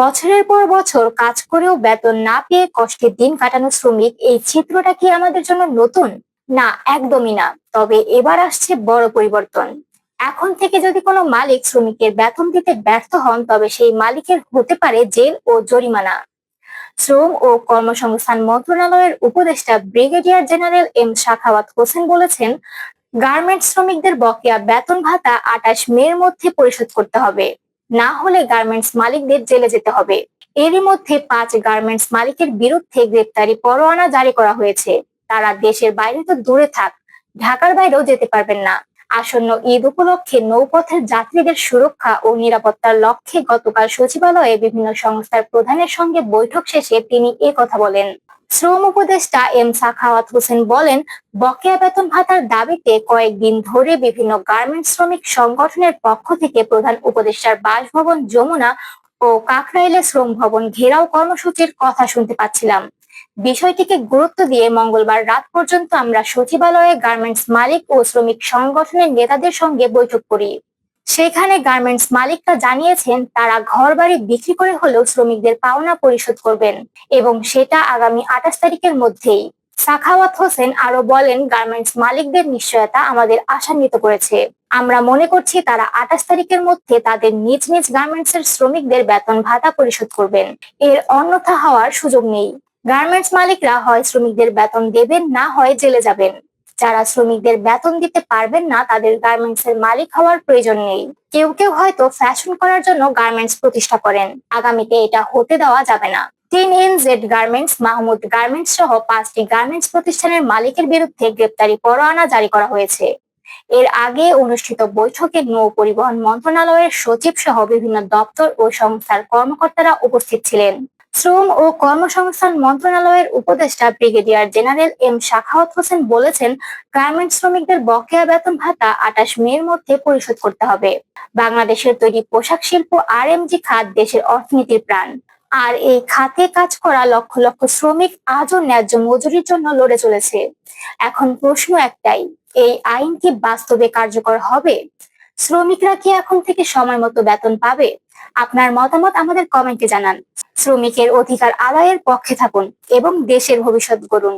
বছরের পর বছর কাজ করেও বেতন না পেয়ে কষ্টের দিন কাটানো শ্রমিক, এই চিত্রটা কি আমাদের জন্য নতুন? না, একদমই না। তবে এবার আসছে বড় পরিবর্তন। এখন থেকে যদি কোনো মালিক শ্রমিকের বেতন দিতে ব্যর্থ হন, তবে সেই মালিকের হতে পারে জেল ও জরিমানা। শ্রম ও কর্মসংস্থান মন্ত্রণালয়ের উপদেষ্টা brigadier general M Shakhawat Hossain বলেছেন, গার্মেন্টস শ্রমিকদের বকেয়া বেতন ভাতা আটাশ মের মধ্যে পরিশোধ করতে হবে। না হলে গার্মেন্টস মালিকদের জেলে যেতে হবে। এরই মধ্যে পাঁচ গার্মেন্টস মালিকের বিরুদ্ধে গ্রেপ্তারি পরোয়ানা জারি করা হয়েছে। তারা দেশের বাইরে তো দূরে থাক, ঢাকার বাইরেও যেতে পারবেন না। আসন্ন ঈদ উপলক্ষে নৌপথের যাত্রীদের সুরক্ষা ও নিরাপত্তার লক্ষ্যে গতকাল সচিবালয়ে বিভিন্ন সংস্থার প্রধানের সঙ্গে বৈঠক শেষে তিনি এ কথা বলেন। শ্রম উপদেষ্টা এম সাখাওয়াত হোসেন বলেন, বকেয়া বেতন ভাতার দাবিতে কয়েকদিন ধরে বিভিন্ন গার্মেন্টস শ্রমিক সংগঠনের পক্ষ থেকে প্রধান উপদেষ্টার বাসভবন যমুনা ও কাকরাইলে শ্রম ভবন ঘেরাও কর্মসূচির কথা শুনতে পাচ্ছিলাম। বিষয়টিকে গুরুত্ব দিয়ে মঙ্গলবার রাত পর্যন্ত আমরা সচিবালয়ে গার্মেন্টস মালিক ও শ্রমিক সংগঠনের নেতাদের সঙ্গে বৈঠক করি। সেখানে গার্মেন্টস মালিকরা জানিয়েছেন তারা ঘর বাড়ি বিক্রি করে হলেও শ্রমিকদের পাওনা পরিশোধ করবেন এবং সেটা আগামী আঠাশ তারিখের মধ্যেই। সাখাওয়াত হোসেন আরও বলেন গার্মেন্টস মালিকদের নিশ্চয়তা আমাদের আশান্বিত করেছে। আমরা মনে করছি তারা আঠাশ তারিখের মধ্যে তাদের নিজ নিজ গার্মেন্টস এর শ্রমিকদের বেতন ভাতা পরিশোধ করবেন। এর অন্যথা হওয়ার সুযোগ নেই। গার্মেন্টস মালিকরা হয় শ্রমিকদের বেতন দেবেন, না হয় জেলে যাবেন। যারা শ্রমিকদের বেতন দিতে পারবেন না, তাদের গার্মেন্টস এর মালিক হওয়ার প্রয়োজন নেই। কেউ কেউ হয়তো ফ্যাশন করার জন্য গার্মেন্টস প্রতিষ্ঠা করেন। আগামীতে এটা হতে দেওয়া যাবে না। Ten N Z garments Mahmud garments সহ পাঁচটি গার্মেন্টস প্রতিষ্ঠানের মালিকের বিরুদ্ধে গ্রেপ্তারি পরোয়ানা জারি করা হয়েছে। এর আগে অনুষ্ঠিত বৈঠকে নৌ পরিবহন মন্ত্রণালয়ের সচিব সহ বিভিন্ন দপ্তর ও সংস্থার কর্মকর্তারা উপস্থিত ছিলেন। শ্রম ও কর্মসংস্থান মন্ত্রণালয়ের উপদেষ্টা brigadier general M Shakhawat Hossain বলেছেন গার্মেন্টস শ্রমিকদের বকেয়া বেতন ভাতা আটাশ মের মধ্যে পরিশোধ করতে হবে। বাংলাদেশের তৈরি পোশাক শিল্প আর খাত দেশের অর্থনীতির প্রাণ। আর এই খাতে কাজ করা লক্ষ লক্ষ শ্রমিক আজও ন্যায্য মজুরির জন্য লড়ে চলেছে। এখন প্রশ্ন একটাই, এই আইন কি বাস্তবে কার্যকর হবে? শ্রমিকরা কি এখন থেকে সময় মতো বেতন পাবে? আপনার মতামত আমাদের কমেন্টে জানান। শ্রমিকের অধিকার আদায়ের পক্ষে থাকুন এবং দেশের ভবিষ্যৎ গড়ুন।